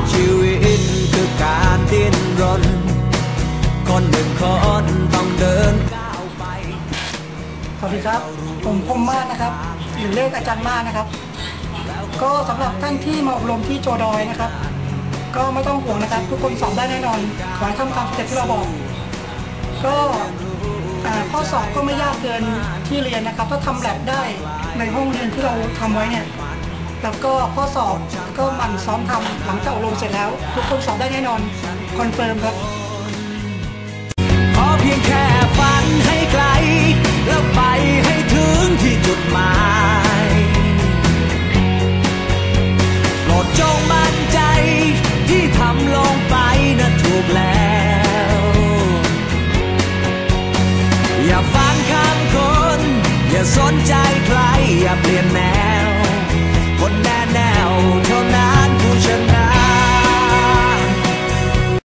ากชีวิตคือการดิ้นรน คนหนึ่งคนต้องเดินก้าวไป สวัสดีครับ ผมพมมาศนะครับหรือเลขอาจารย์มาศนะครับ ก็สำหรับท่านที่มาอบรมที่โจดอยนะครับ ก็ไม่ต้องห่วงนะครับ ทุกคนสอบได้แน่นอน ขอให้ทำตามสเต็ปที่เราบอก ก็อ่าข้อสอบก็ไม่ยากเกินที่เรียนนะครับ ถ้าทำแลบได้ในห้องเรียนที่เราทำไว้เนี่ย แล้วก็ข้อสอบก็มันซ้อมทำหลังจากอบรมเสร็จแล้ว ทุกคนสอบได้แน่นอน คอนเฟิร์มครับขอเพียงแค่ฝันให้ไกล แล้วไปให้ถึงที่จุดหมายโปรดจงมั่นใจที่ทำลงไปนั้ถูกแล้ว อย่าฟังคำคน อย่าสนใจใคร อย่าเปลี่ยนแน